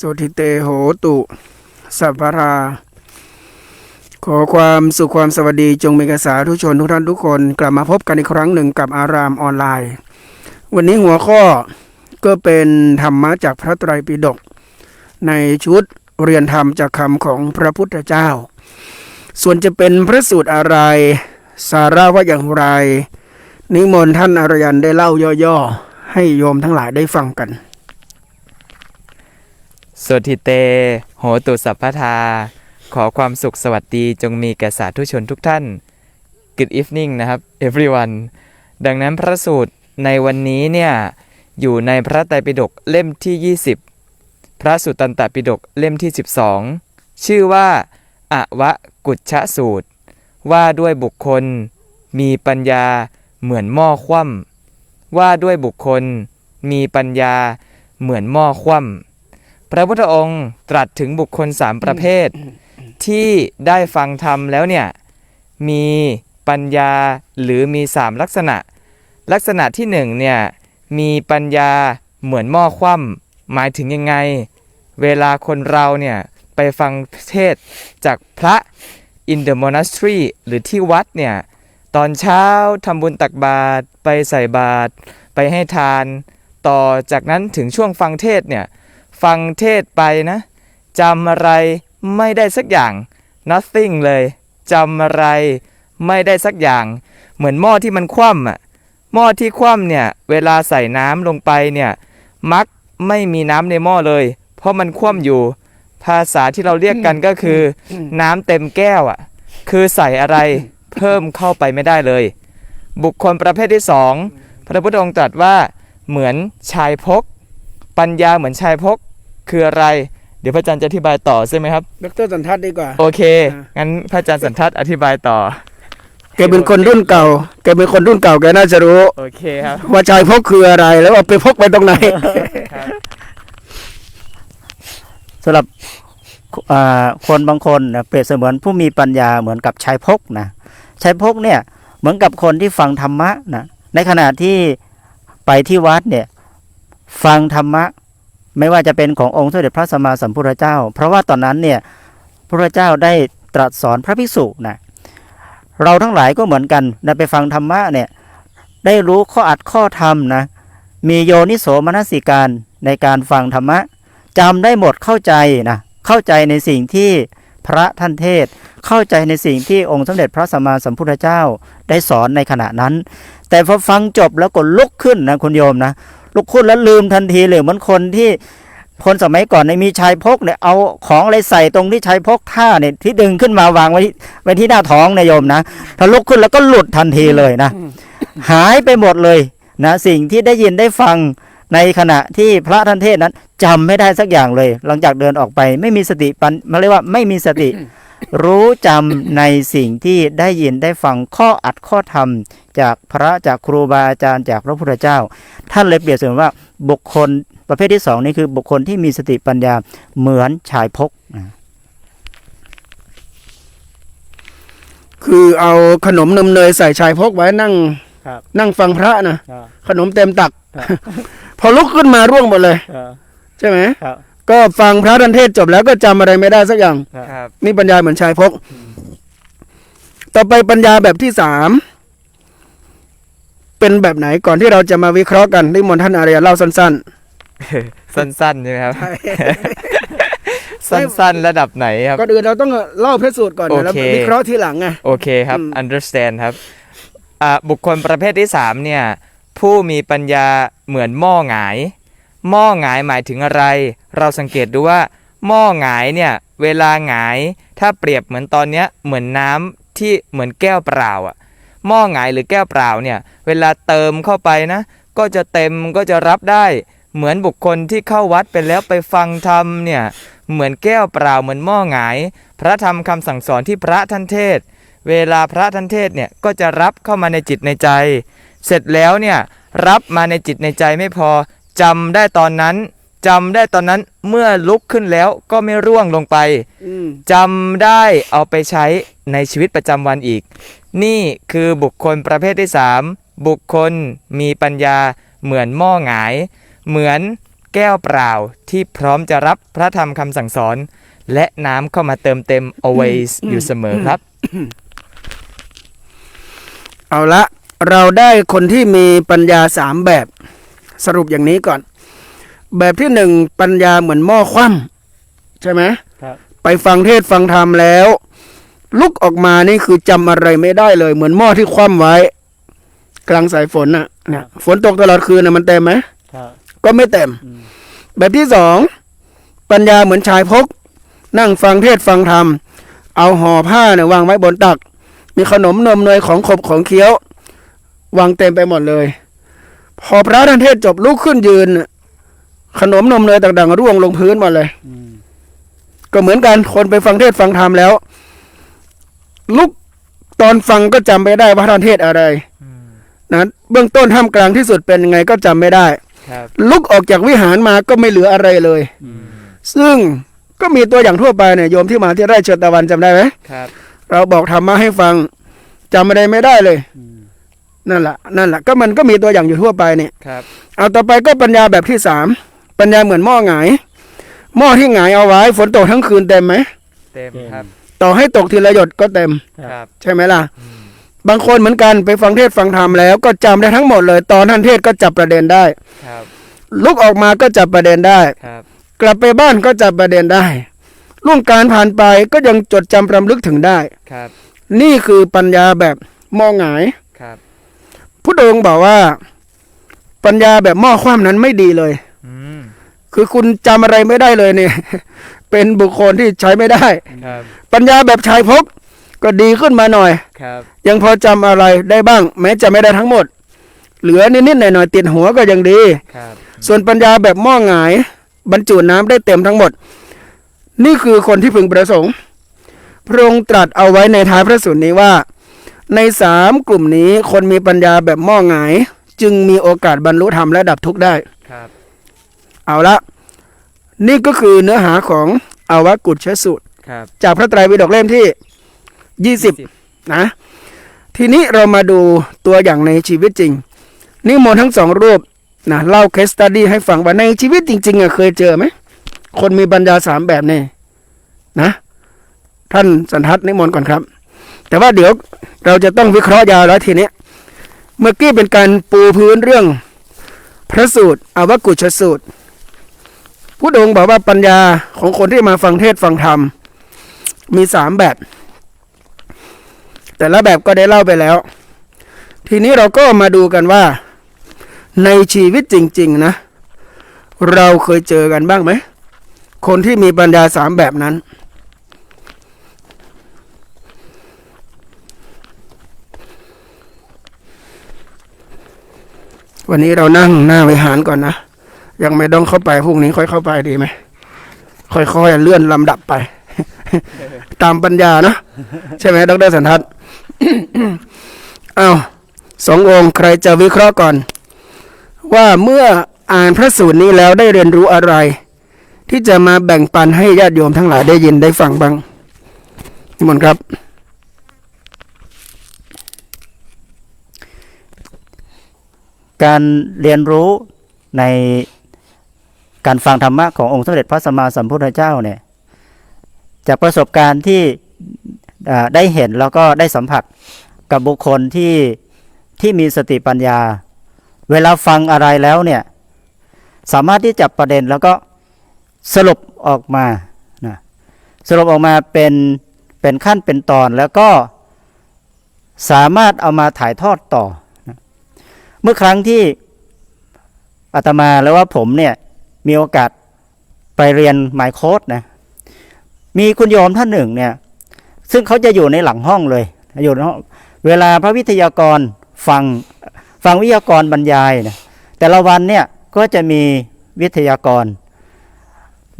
สุทิเตโหตุ สัพพรา ขอความสุขความสวัสดีจงมีกบสาธุชนทุกท่านทุกคน กลับมาพบกันอีกครั้งหนึ่งกับอารามออนไลน์ วันนี้หัวข้อก็เป็นธรรมะจากพระไตรปิฎกในชุดเรียนธรรมจากคำของพระพุทธเจ้า ส่วนจะเป็นพระสูตรอะไร สาระว่าอย่างไร นิมนต์ท่านอารยันได้เล่าย่อๆ ให้โยมทั้งหลายได้ฟังกัน สวทิเต โหตุสัพพทา ขอความสุขสวัสดีจงมีแก่สาธุชนทุกท่าน Good evening นะครับ everyone ดังนั้นพระสูตรในวันนี้เนี่ย อยู่ในพระไตรปิฎกเล่มที่ 20 พระสุตตันตปิฎกเล่มที่ 12 ชื่อว่าอวะกุชชะสูตร ว่าด้วยบุคคล มีปัญญาเหมือนหม้อคว่ำว่าด้วยบุคคล มีปัญญาเหมือนหม้อคว่ำ พระพุทธองค์ตรัสถึงบุคคลสามประเภท ที่ได้ฟังธรรมแล้วเนี่ยมีปัญญาหรือมีสามลักษณะ ลักษณะที่หนึ่งเนี่ยมีปัญญาเหมือนหม้อคว่ำหมายถึงยังไง เวลาคนเราเนี่ยไปฟังเทศน์จากพระ in the monastery หรือที่วัดเนี่ยตอนเช้าทำบุญตักบาตรไปใส่บาตรไปให้ทาน ต่อจากนั้นถึงช่วงฟังเทศน์เนี่ย ฟังเทศไปนะจำอะไรไม่ได้สักอย่าง nothing เลยจำอะไรไม่ได้สักอย่าง เหมือนหม้อที่มันคว่ำอะหม้อที่คว่ำเนี่ย เวลาใส่น้ำลงไปเนี่ย มักไม่มีน้ำในหม้อเลย เพราะมันคว่ำอยู่ ภาษาที่เราเรียกกันก็คือ น้ำเต็มแก้วอะ คือใส่อะไรเพิ่มเข้าไปไม่ได้เลย บุคคลประเภทที่สองพระพุทธองค์ตรัสว่าเหมือนชายพก ปัญญาเหมือนชายพก คืออะไร เดี๋ยวพระอาจารย์จะอธิบายต่อใช่ไหมครับ ดรสันทัศน์ดีกว่า โอเคอ่างั้นพระอาจารย์สันทัศน์อธิบายต่อ แกเป็นคนรุ่นเก่า แกเป็นคนรุ่นเก่าแกน่าจะรู้ โอเคครับ ว่าชายพกคืออะไร แล้วเอาไปพกไปตรงไหนสำหรับอ่าคนบางคนนะเปรียบเสมือนผู้มีปัญญาเหมือนกับชายพกนะชายพกเนี่ยเหมือนกับคนที่ฟังธรรมะนะในขณะที่ไปที่วัดเนี่ย ฟังธรรมะ ไม่ว่าจะเป็นขององค์สมเด็จพระสัมมาสัมพุทธเจ้า เพราะว่าตอนนั้นเนี่ยพระเจ้าได้ตรัสสอนพระภิกษุนะเราทั้งหลายก็เหมือนกันนะไปฟังธรรมะเนี่ยได้รู้ข้ออัดข้อธรรมนะมีโยนิโสมนสิการในการฟังธรรมะจำได้หมดเข้าใจนะเข้าใจในสิ่งที่พระท่านเทศเข้าใจในสิ่งที่องค์สมเด็จพระสัมมาสัมพุทธเจ้าได้สอนในขณะนั้น แต่พอฟังจบแล้วก็ลุกขึ้นนะคุณโยมนะ ลุกขึ้นแล้วลืมทันทีเลยเหมือนคนที่คนสมัยก่อนเนี่ยมีชายพกเนี่ยเอาของอะไรใส่ตรงที่ชายพกท่าเนี่ยที่ดึงขึ้นมาวางไว้ที่ไว้ที่หน้าท้องนะโยมนะถ้าลุกขึ้นแล้วก็หลุดทันทีเลยนะ หายไปหมดเลยนะสิ่งที่ได้ยินได้ฟังในขณะที่พระท่านเทศน์นั้นจำไม่ได้สักอย่างเลย หลังจากเดินออกไปไม่มีสติปัญมาเรียกว่าไม่มีสติ รู้จำในสิ่งที่ได้ยินได้ฟังข้ออัดข้อธรรม จากพระจากครูบาอาจารย์จากพระพุทธเจ้า ท่านเลยเปรียบเสมือนว่าบุคคลประเภทที่สองนี่คือบุคคลที่มีสติปัญญาเหมือนชายพกนะคือเอาขนมนมเนยใส่ชายพกไว้นั่งนั่งฟังพระนะขนมเต็มตัก พอลุกขึ้นมาร่วงหมดเลยใช่ไหมครับ ก็ฟังพระทันเทศน์จบแล้วก็จำอะไรไม่ได้สักอย่าง ครับ นี่ปัญญาเหมือนชายพก ต่อไปปัญญาแบบที่สามเป็นแบบไหนก่อนที่เราจะมาวิเคราะห์กันนิมนต์ท่านอารยเล่าสั้น สั้นๆใช่ไหมครับๆใช่สั้นๆ ระดับไหนครับก่อนอื่นเราต้องเล่าพระสูตรก่อนเดี๋ยวเราโอเค วิเคราะห์ทีหลังไง โอเคครับ อืม understand ครับอ่าบุคคลประเภทที่สามเนี่ย ผู้มีปัญญาเหมือนหม้อหงาย หม้อหงายหมายถึงอะไร เราสังเกตดูว่า หม้อหงายเนี่ยเวลาหงาย ถ้าเปรียบเหมือนตอนเนี้ยเหมือนน้ำที่เหมือนแก้วเปล่าอะหม้อหงายหรือแก้วเปล่าเนี่ยเวลาเติมเข้าไปนะ ก็จะเต็มก็จะรับได้ เหมือนบุคคลที่เข้าวัดไปแล้วไปฟังธรรมเนี่ยเหมือนแก้วเปล่าเหมือนหม้อหงาย พระธรรมคำสั่งสอนที่พระท่านเทศ เวลาพระท่านเทศเนี่ยก็จะรับเข้ามาในจิตในใจ เสร็จแล้วเนี่ยรับมาในจิตในใจไม่พอ จำได้ตอนนั้นจำได้ตอนนั้นเมื่อลุกขึ้นแล้วก็ไม่ร่วงลงไปอืมจำได้เอาไปใช้ในชีวิตประจำวันอีก นี่คือบุคคลประเภทที่3บุคคลมีปัญญาเหมือนหม้อหงาย เหมือนแก้วเปล่าที่พร้อมจะรับพระธรรมคำสั่งสอน และน้ำเข้ามาเติมเต็ม always อยู่เสมอครับ เอาละเราได้คนที่มีปัญญาสามแบบ สรุปอย่างนี้ก่อน แบบที่หนึ่งปัญญาเหมือนหม้อคว่ำใช่ไหมครับไปฟังเทศฟังธรรมแล้ว ลุกออกมานี่คือจำอะไรไม่ได้เลย เหมือนหม้อที่คว่ำไว้ กลางสายฝนน่ะเนี่ยฝนตกตลอดคืนน่ะมันเต็มไหมครับก็ไม่เต็มอืมแบบที่สองปัญญาเหมือนชายพก นั่งฟังเทศฟังธรรม เอาห่อผ้าเนี่ยวางไว้บนตัก มีขนมนมเนยของขบของเคี้ยว วางเต็มไปหมดเลย พอพระท่านเทศจบลุกขึ้นยืนน่ะขนมนมเนยต่างๆร่วงลงพื้นหมดเลยอืมก็เหมือนกันคนไปฟังเทศฟังธรรมแล้ว ลุกตอนฟังก็จำไม่ได้ว่าท่านเทศอะไรนะเบื้องต้นท่ามกลางที่สุดเป็นยังไงก็จำไม่ได้ครับลุกออกจากวิหารมาก็ไม่เหลืออะไรเลยซึ่งก็มีตัวอย่างทั่วไปเนี่ยโยมที่มาที่ไร่เชิญตะวันจำได้ไหมครับ เราบอกธรรมะให้ฟังจำอะไรไม่ได้เลยอืม นั่นแหละนั่นแหละก็มันก็มีตัวอย่างอยู่ทั่วไปเนี่ยครับ เอาต่อไปก็ปัญญาแบบที่สามปัญญาเหมือนหม้อหงายหม้อที่หงายเอาไว้ ฝนตกทั้งคืนเต็มไหมเต็มครับ ต่อให้ตกทีละหยดก็เต็มครับ ใช่ไหมล่ะ บางคนเหมือนกันไปฟังเทศฟังธรรมแล้วก็จำได้ทั้งหมดเลย ตอนท่านเทศก็จับประเด็นได้ครับ ลุกออกมาก็จับประเด็นได้ครับ กลับไปบ้านก็จับประเด็นได้ล่วงการผ่านไปก็ยังจดจำรำลึกถึงได้ครับ นี่คือปัญญาแบบหม้อหงาย ครับพุทธองค์บอกว่า ปัญญาแบบหม้อคว่ำนั้นไม่ดีเลย อืมคือคุณจำอะไรไม่ได้เลยเนี่ย เป็นบุคคลที่ใช้ไม่ได้ ครับปัญญาแบบชายพกก็ดีขึ้นมาหน่อย ครับยังพอจำอะไรได้บ้าง แม้จะไม่ได้ทั้งหมด เหลือนิดๆหน่อยๆติดหัวก็ยังดี ครับส่วนปัญญาแบบหม้อหงาย บรรจุน้ำได้เต็มทั้งหมด นี่คือคนที่พึงประสงค์ พระองค์ตรัสเอาไว้ในท้ายพระสูตรนี้ว่า ในสามกลุ่มนี้คนมีปัญญาแบบหม้อหงาย จึงมีโอกาสบรรลุธรรมและดับทุกข์ได้ ครับ เอาละ นี่ก็คือเนื้อหาของอาวกุชสูตร ครับ จากพระไตรปิฎกเล่มที่ยี่สิบนะ ทีนี้เรามาดูตัวอย่างในชีวิตจริง นิมนต์ทั้งสองรูปนะเล่าเคสตัดดี้ให้ฟังว่าในชีวิตจริงๆอะเคยเจอไหม คนมีปัญญาสามแบบนี่นะ ท่านสันทัดนิมนต์ก่อนครับ แต่ว่าเดี๋ยวเราจะต้องวิเคราะห์ยาวแล้วทีนี้เมื่อกี้เป็นการปูพื้นเรื่อง พระสูตรอาวกุชสูตรผู้องบอกว่าปัญญาของคนที่มาฟังเทศฟังธรรม มีสามแบบ แต่ละแบบก็ได้เล่าไปแล้ว ทีนี้เราก็มาดูกันว่า ในชีวิตจริง ๆ นะ เราเคยเจอกันบ้างไหม คนที่มีปัญญาสามแบบนั้น วันนี้เรานั่งหน้าวิหารก่อนนะ ยังไม่ต้องเข้าไปพรุ่งนี้ค่อยเข้าไปดีไหม ค่อยๆเลื่อนลำดับไป ตามปัญญานะใช่ไหมดรสันทัศน์อ้าวสององค์ใครจะวิเคราะห์ก่อน ว่าเมื่ออ่านพระสูตรนี้แล้วได้เรียนรู้อะไร ที่จะมาแบ่งปันให้ญาติโยมทั้งหลายได้ยินได้ฟังบ้างนิมนต์ครับ การเรียนรู้ในการฟังธรรมะขององค์สมเด็จพระสัมมาสัมพุทธเจ้าเนี่ยจากประสบการณ์ที่ได้เห็นแล้วก็ได้สัมผัสกับบุคคลที่ที่มีสติปัญญา เวลาฟังอะไรแล้วเนี่ยสามารถที่จับประเด็นแล้วก็สรุปออกมานะสรุปออกมาเป็นเป็นขั้นเป็นตอนแล้วก็สามารถเอามาถ่ายทอดต่อ มื่อครั้งที่อาตมาแล้วว่าผมเนี่ยมีโอกาสไปเรียนไมายโครดนะมีคุณโยมท่านหนึ่งเนี่ย ซึ่งเขาจะอยู่ในหลังห้องเลยอยู่ในห้องเวลาพระวิทยากรฟังฟังวิทยากรบรรยายนะแต่ละวันเนี่ยก็จะมีวิทยากร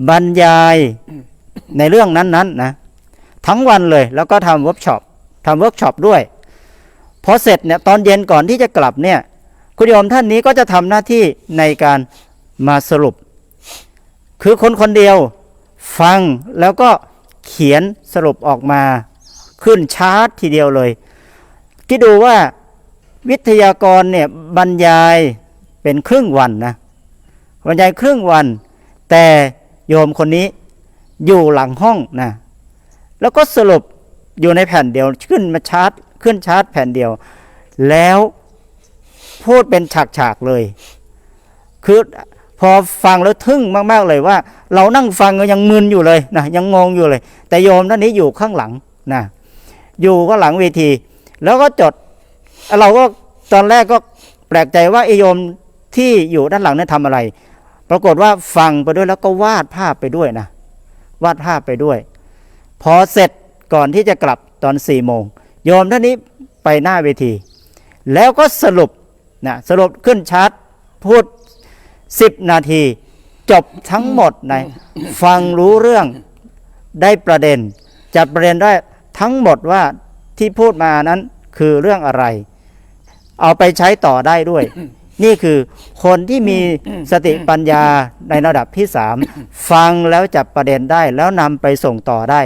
บรรยายในเรื่องนั้นๆนะทั้งวันเลยแล้วก็ทำเวิร์กช็อปทำเวิร์กช็อปด้วยพอเสร็จเนี่ยตอนเย็นก่อนที่จะกลับเนี่ย คุณโยมท่านนี้ก็จะทำหน้าที่ในการมาสรุป คือคนคนเดียวฟังแล้วก็เขียนสรุปออกมา ขึ้นชาร์ตทีเดียวเลยคิดดูว่าวิทยากรเนี่ยบรรยายเป็นครึ่งวันนะบรรยายครึ่งวัน แต่โยมคนนี้อยู่หลังห้องนะแล้วก็สรุปอยู่ในแผ่นเดียวขึ้นมาชาร์จขึ้นชาร์จแผ่นเดียว แล้ว พูดเป็นฉากๆเลย คือพอฟังแล้วทึ่งมากๆเลยว่า เรานั่งฟังก็ยังมึนอยู่เลยนะยังงงอยู่เลย แต่โยมท่านนี้อยู่ข้างหลังนะอยู่ก็หลังเวที แล้วก็จด เราก็ตอนแรกก็แปลกใจว่าไอโยมที่อยู่ด้านหลังนั้นทำอะไร ปรากฏว่าฟังไปด้วยแล้วก็วาดภาพไปด้วยนะวาดภาพไปด้วย พอเสร็จก่อนที่จะกลับตอนสี่โมงโยมท่านนี้ไปหน้าเวที แล้วก็สรุป นะสรุปขึ้นชาร์ตพูดสิบนาที จบทั้งหมดนะฟังรู้เรื่องได้ประเด็น จับประเด็นได้ทั้งหมดว่าที่พูดมานั้นคือเรื่องอะไร เอาไปใช้ต่อได้ด้วย นี่คือคนที่มีสติปัญญาในระดับที่สามฟังแล้วจับประเด็นได้แล้วนำไปส่งต่อได้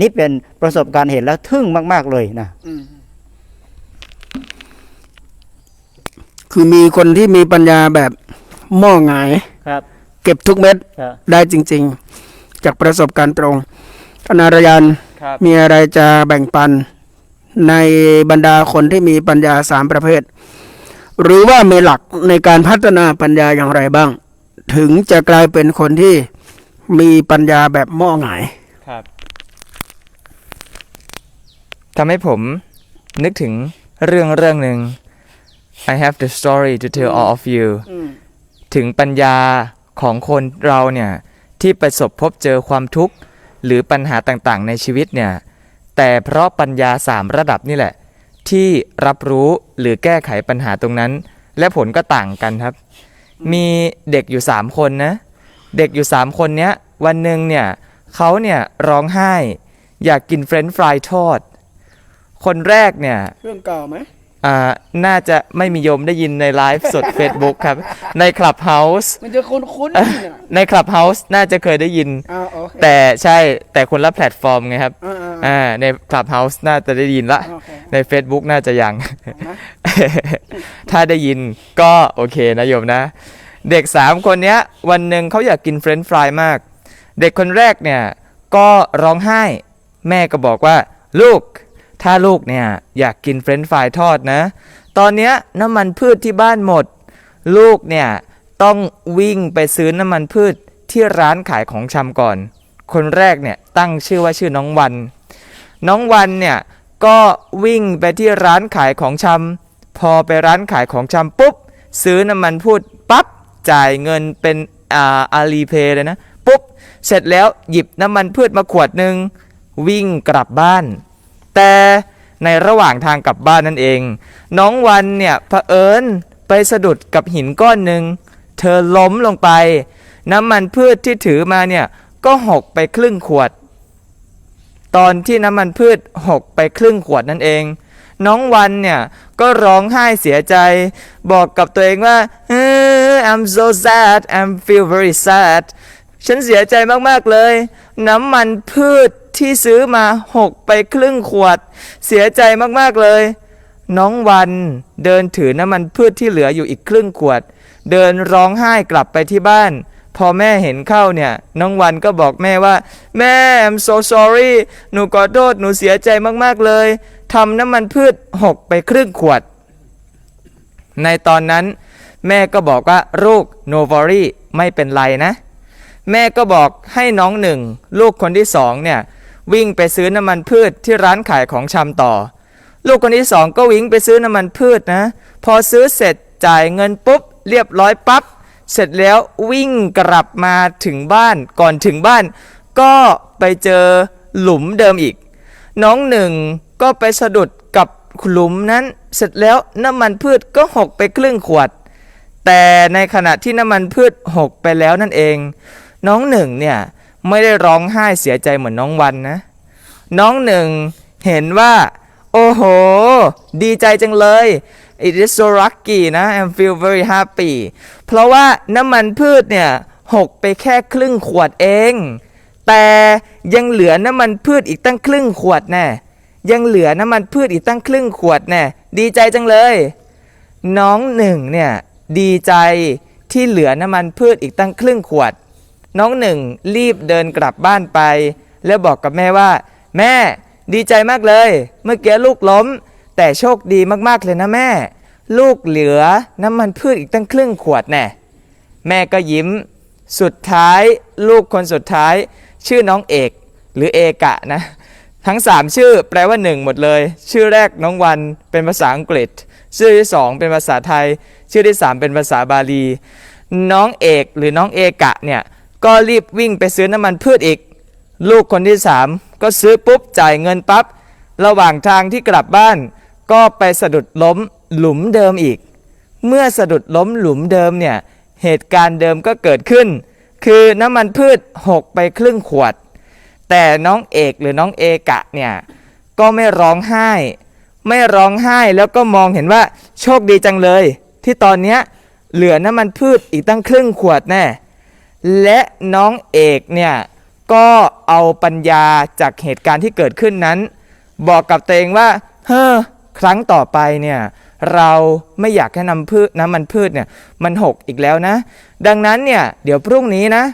นี่เป็นประสบการณ์เห็นแล้วทึ่งมาก ๆ เลยนะ คือมีคนที่มีปัญญาแบบหม้อหงายครับ เก็บทุกเม็ดครับ ได้จริง ๆ จากประสบการณ์ตรงท่านอารยันครับมีอะไรจะแบ่งปันในบรรดาคนที่มีปัญญาสามประเภท หรือว่ามีหลักในการพัฒนาปัญญาอย่างไรบ้าง ถึงจะกลายเป็นคนที่มีปัญญาแบบหม้อหงาย ครับ ทำให้ผมนึกถึงเรื่องเรื่องหนึ่ง I have the story to tell all of you ถึงปัญญาของคนเราเนี่ยที่ประสบพบเจอความทุกข์หรือปัญหาต่างๆ ในชีวิตเนี่ยแต่เพราะปัญญาสามระดับนี่แหละ ที่รับรู้หรือแก้ไขปัญหาตรงนั้น และผลก็ต่างกันครับ มีเด็กอยู่3คนนะ เด็กอยู่3คนเนี้ยวันหนึ่งเนี่ยเขาเนี่ยร้องไห้ อยากกินเฟรนช์ฟรายทอด คนแรกเนี่ย เรื่องเก่าไหม อ่าน่าจะไม่มีโยมได้ยินในไลฟ์สด Facebook ครับ ใน Clubhouse มันจะคุ้นๆเนี่ยใน Clubhouse น่าจะเคยได้ยิน อ่าโอเค แต่ใช่แต่คนละแพลตฟอร์มไงครับอ่าอ่าอ่าใน Clubhouse น่าจะได้ยินละ โอเค ใน Facebook น่าจะยัง นะ ถ้าได้ยินก็โอเคนะโยมนะ เด็ก 3 คนเนี้ย วันหนึ่งเขาอยากกินเฟรนช์ฟรายมาก เด็กคนแรกเนี่ย ก็ร้องไห้ แม่ก็บอกว่า ลูก ถ้าลูกเนี่ยอยากกินเฟรนช์ฟรายทอดนะ ตอนเนี้ยน้ำมันพืชที่บ้านหมด ลูกเนี่ยต้องวิ่งไปซื้อน้ำมันพืชที่ร้านขายของชำก่อน คนแรกเนี่ยตั้งชื่อว่าชื่อน้องวัน น้องวันเนี่ยก็วิ่งไปที่ร้านขายของชำพอไปร้านขายของชำปุ๊บ ซื้อน้ำมันพืชปั๊บจ่ายเงินเป็นอ่าอาลีเพย์เลยนะ ปุ๊บ เสร็จแล้วหยิบน้ำมันพืชมาขวดหนึ่งวิ่งกลับบ้าน แต่ในระหว่างทางกลับบ้านนั่นเอง น้องวันเนี่ยเผอิญไปสะดุดกับหินก้อนหนึ่งเธอล้มลงไป น้ำมันพืชที่ถือมาเนี่ยก็หกไปครึ่งขวด ตอนที่น้ำมันพืชหกไปครึ่งขวดนั่นเอง น้องวันเนี่ยก็ร้องไห้เสียใจ บอกกับตัวเองว่า I'm so sad I'm feel very sad ฉันเสียใจมาก ๆ เลย น้ำมันพืช ที่ซื้อมาหกไปครึ่งขวด เสียใจมากๆเลย น้องวันเดินถือน้ำมันพืชที่เหลืออยู่อีกครึ่งขวด เดินร้องไห้กลับไปที่บ้าน พอแม่เห็นเข้าเนี่ย น้องวันก็บอกแม่ว่า แม่ I'm so sorry หนูขอโทษหนูเสียใจมากๆเลยทำน้ำมันพืชหกไปครึ่งขวด ในตอนนั้น แม่ก็บอกว่าลูก no worry ไม่เป็นไรนะแม่ก็บอกให้น้องหนึ่ง ลูกคนที่สองเนี่ย วิ่งไปซื้อน้ำมันพืชที่ร้านขายของชำต่อ ลูกคนที่สองก็วิ่งไปซื้อน้ำมันพืชนะ พอซื้อเสร็จจ่ายเงินปุ๊บ เรียบร้อยปั๊บเสร็จแล้ววิ่งกลับมาถึงบ้านก่อนถึงบ้าน ก็ไปเจอหลุมเดิมอีก น้องหนึ่งก็ไปสะดุดกับหลุมนั้นเสร็จแล้วน้ำมันพืชก็หกไปครึ่งขวด แต่ในขณะที่น้ำมันพืชหกไปแล้วนั่นเอง น้องหนึ่งเนี่ย ไม่ได้ร้องไห้เสียใจเหมือนน้องวันนะ น้องหนึ่งเห็นว่า โอ้โห ดีใจจังเลย it is so lucky นะ I feel very happy เพราะว่าน้ำมันพืชเนี่ยหกไปแค่ครึ่งขวดเอง แต่ยังเหลือน้ำมันพืชอีกตั้งครึ่งขวดแน่ยังเหลือน้ำมันพืชอีกตั้งครึ่งขวดแน่ดีใจจังเลย น้องหนึ่งเนี่ยดีใจที่เหลือน้ำมันพืชอีกตั้งครึ่งขวด น้องหนึ่งรีบเดินกลับบ้านไป แล้วบอกกับแม่ว่า แม่ดีใจมากเลย เมื่อกี้ลูกล้ม แต่โชคดีมากๆเลยนะแม่ ลูกเหลือน้ำมันพืชอีกตั้งครึ่งขวดแน่แม่ก็ยิ้ม สุดท้ายลูกคนสุดท้าย ชื่อน้องเอก หรือเอกะนะ ทั้ง 3 ชื่อแปลว่า 1 หมดเลย ชื่อแรกน้องวันเป็นภาษาอังกฤษ ชื่อที่ 2 เป็นภาษาไทย ชื่อที่ 3 เป็นภาษาบาลี น้องเอกหรือน้องเอกะเนี่ย ก็รีบวิ่งไปซื้อน้ำมันพืชอีก ลูกคนที่3ก็ซื้อปุ๊บจ่ายเงินปับ๊บระหว่างทางที่กลับบ้าน ก็ไปสะดุดล้มหลุมเดิมอีก เมื่อสะดุดล้มหลุมเดิมเนี่ยเหตุการณ์เดิมก็เกิดขึ้น คือน้ำมันพืชหกไปครึ่งขวด แต่น้องเอกหรือน้องเอกะเนี่ยก็ไม่ร้องไห้ ไม่ร้องไห้แล้วก็มองเห็นว่าโชคดีจังเลย ที่ตอนเนี้ยเหลือน้ำมันพืชอีกตั้งครึ่งขวดแน่ และน้องเอกเนี่ยก็เอาปัญญาจากเหตุการณ์ที่เกิดขึ้นนั้น บอกกับตัวเองว่า เฮ้อครั้งต่อไปเนี่ยเราไม่อยากให้น้ำพืชน้ำมันพืชเนี่ยมันหกอีกแล้วนะ ดังนั้นเนี่ยเดี๋ยวพรุ่งนี้นะ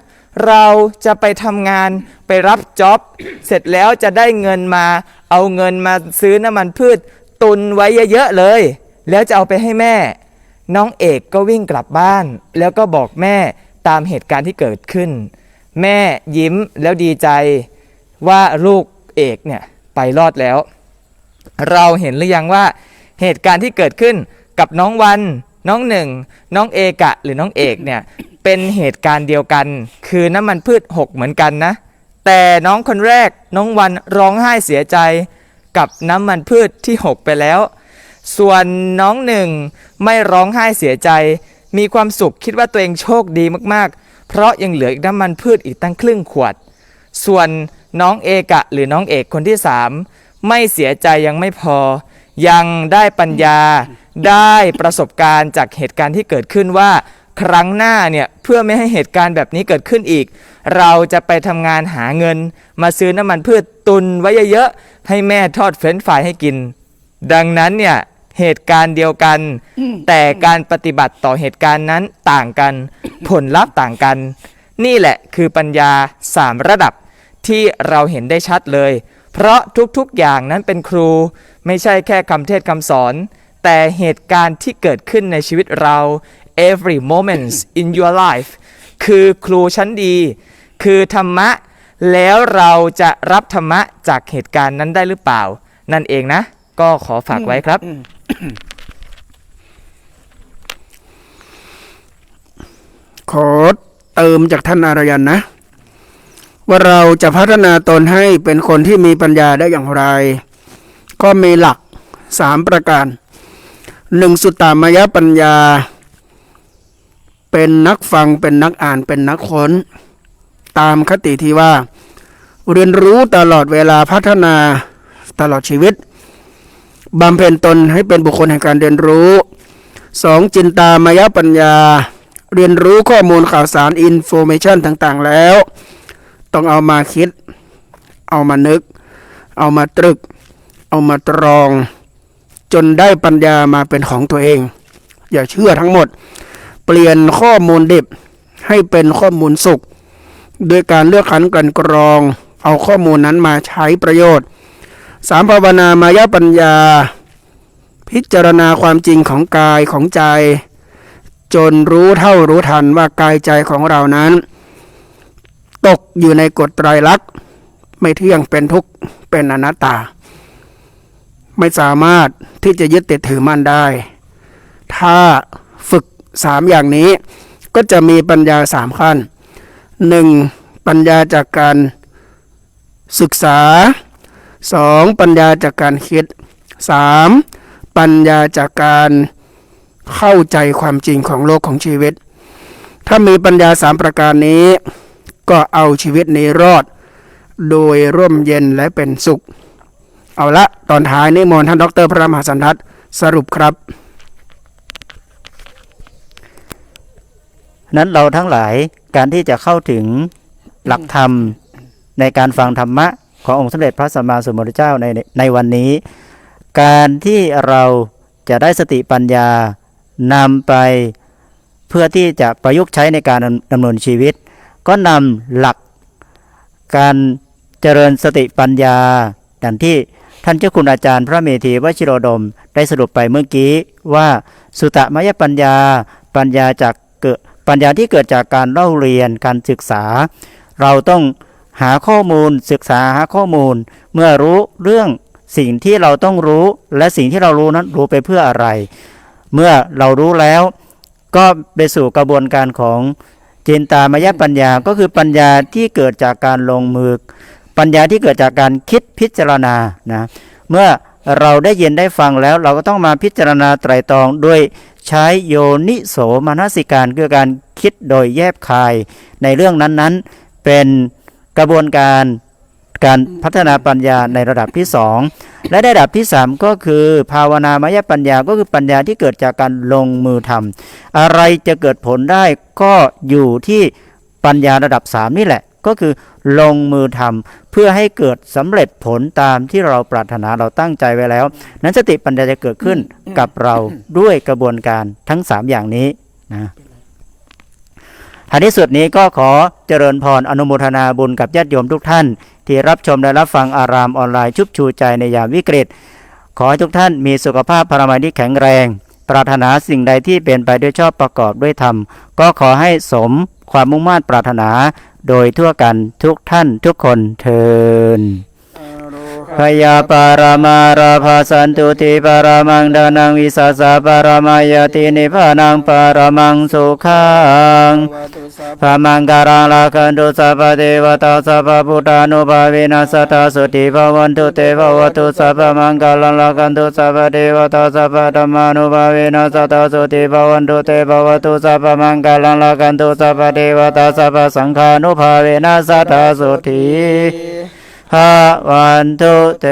เราจะไปทำงานไปรับจ็อบเสร็จแล้วจะได้เงินมา เอาเงินมาซื้อน้ำมันพืช ตุนไว้เยอะๆเลย แล้วจะเอาไปให้แม่ น้องเอกก็วิ่งกลับบ้าน แล้วก็บอกแม่ ตามเหตุการณ์ที่เกิดขึ้น แม่ยิ้มแล้วดีใจว่าลูกเอกเนี่ยไปรอดแล้ว เราเห็นหรือยังว่าเหตุการณ์ที่เกิดขึ้นกับน้องวัน น้องหนึ่ง น้องเอกะหรือน้องเอกเนี่ยเป็นเหตุการณ์เดียวกัน คือน้ำมันพืชหกเหมือนกันนะ แต่น้องคนแรกน้องวันร้องไห้เสียใจกับน้ำมันพืชที่หกไปแล้ว ส่วนน้องหนึ่งไม่ร้องไห้เสียใจ มีความสุขคิดว่าตัวเองโชคดีมากๆ เพราะยังเหลืออีกน้ำมันพืชอีกตั้งครึ่งขวด ส่วนน้องเอกะหรือน้องเอกคนที่สามไม่เสียใจยังไม่พอ ยังได้ปัญญาได้ประสบการณ์จากเหตุการณ์ที่เกิดขึ้นว่า ครั้งหน้าเนี่ยเพื่อไม่ให้เหตุการณ์แบบนี้เกิดขึ้นอีก เราจะไปทำงานหาเงิน มาซื้อน้ำมันพืชตุนไว้เยอะๆให้แม่ทอดเฟรนช์ฟรายให้กิน ดังนั้นเนี่ย เหตุการณ์เดียวกัน แต่การปฏิบัติต่อเหตุการณ์นั้นต่างกัน ผลลัพธ์ต่างกัน นี่แหละคือปัญญา3ระดับที่เราเห็นได้ชัดเลย เพราะทุกๆอย่างนั้นเป็นครู ไม่ใช่แค่คำเทศคำสอน แต่เหตุการณ์ที่เกิดขึ้นในชีวิตเรา every moment in your life คือครูชั้นดี คือธรรมะ แล้วเราจะรับธรรมะจากเหตุการณ์นั้นได้หรือเปล่า นั่นเองนะ ก็ขอฝากไว้ครับ ขอเติมจากท่านอารยันนะ ว่าเราจะพัฒนาตนให้เป็นคนที่มีปัญญาได้อย่างไร ก็มีหลักสามประการหนึ่งสุตตามยปัญญา เป็นนักฟังเป็นนักอ่านเป็นนักค้น ตามคติที่ว่า เรียนรู้ตลอดเวลาพัฒนาตลอดชีวิต บำเพ็ญตนให้เป็นบุคคลแห่งการเรียนรู้สองจินตามายปัญญา เรียนรู้ข้อมูลข่าวสารอินโฟเมชันต่างๆ แล้ว ต้องเอามาคิด เอามานึก เอามาตรึก เอามาตรอง จนได้ปัญญามาเป็นของตัวเอง อย่าเชื่อทั้งหมด เปลี่ยนข้อมูลดิบให้เป็นข้อมูลสุข โดยการเลือกขันกันกรอง เอาข้อมูลนั้นมาใช้ประโยชน์ สามภาวนามายปัญญา พิจารณาความจริงของกายของใจ จนรู้เท่ารู้ทันว่ากายใจของเรานั้น ตกอยู่ในกฎไตรลักษณ์ไม่เที่ยงเป็นทุกข์เป็นอนัตตา ไม่สามารถที่จะยึดติดถือมันได้ ถ้าฝึกสามอย่างนี้ก็จะมีปัญญาสามขั้นหนึ่งปัญญาจากการศึกษา สองปัญญาจากการคิดสามปัญญาจากการเข้าใจความจริงของโลกของชีวิต ถ้ามีปัญญาสามประการนี้ ก็เอาชีวิตนี้รอด โดยร่มเย็นและเป็นสุข เอาละตอนท้ายนิมนต์ท่านดรพระมหาสันทัศสรุปครับ นั้นเราทั้งหลายการที่จะเข้าถึงหลักธรรมในการฟังธรรมะ ขององค์สมเด็จพระสัมมาสัมพุทธเจ้าในในวันนี้ การที่เราจะได้สติปัญญานำไปเพื่อที่จะประยุกต์ใช้ในการดำเนินชีวิต ก็นำหลักการเจริญสติปัญญาดังที่ท่านเจ้าคุณอาจารย์พระเมธีวชิโรดมได้สรุปไปเมื่อกี้ว่าสุตมยปัญญาปัญญาจากเกิดปัญญาที่เกิดจากการเล่าเรียนการศึกษา เราต้อง หาข้อมูล ศึกษาหาข้อมูล เมื่อรู้เรื่องสิ่งที่เราต้องรู้ และสิ่งที่เรารู้นั้นรู้ไปเพื่ออะไร เมื่อเรารู้แล้ว ก็ไปสู่กระบวนการของจินตามยปัญญาก็คือปัญญาที่เกิดจากการลงมือ ปัญญาที่เกิดจากการคิดพิจารณานะเมื่อเราได้ยินได้ฟังแล้วเราก็ต้องมาพิจารณาไตรตรองด้วยใช้โยนิโสมนสิการคือการคิดโดยแยบคายในเรื่องนั้นๆ เป็น กระบวนการการพัฒนาปัญญาในระดับที่สองและระดับที่สามก็คือ ภาวนามยปัญญาก็คือปัญญาที่เกิดจากการลงมือทำอะไรจะเกิดผลได้ก็อยู่ที่ปัญญาระดับสามนี่แหละ ก็คือลงมือทำเพื่อให้เกิดสำเร็จผลตามที่เราปรารถนาเราตั้งใจไว้แล้ว นั้นสติปัญญาจะเกิดขึ้นกับเราด้วยกระบวนการทั้ง 3 อย่างนี้นะ ท้ายที่สุดนี้ก็ขอเจริญพรอนุโมทนาบุญกับญาติโยมทุกท่าน ที่รับชมและรับฟังอารามออนไลน์ชุบชูใจในยามวิกฤต ขอให้ทุกท่านมีสุขภาพพรามัยที่แข็งแรง ปรารถนาสิ่งใดที่เป็นไปด้วยชอบประกอบด้วยธรรม ก็ขอให้สมความมุ่งมั่นปรารถนา โดยทั่วกันทุกท่านทุกคนเทิน พยาปารามาราภาสันตุติปารามังดานังวิสัสะปารามายตินิพานังปารามังสุขังพามังการังลาคันตุสัพพะเทวตาสัพพุทธานุภาเวนัสตาสุติภวันตุเตภวตุสัพมังการังลาคันตุสัพพะเทวตาสัพพะธรรมานุภาเวนัสตาสุติภวันตุเตภวตุสัพมังการังลาคันตุสัพพะเทวตาสัพพะสังฆานุภาเวนัสตาสุติ ภะวันตุเต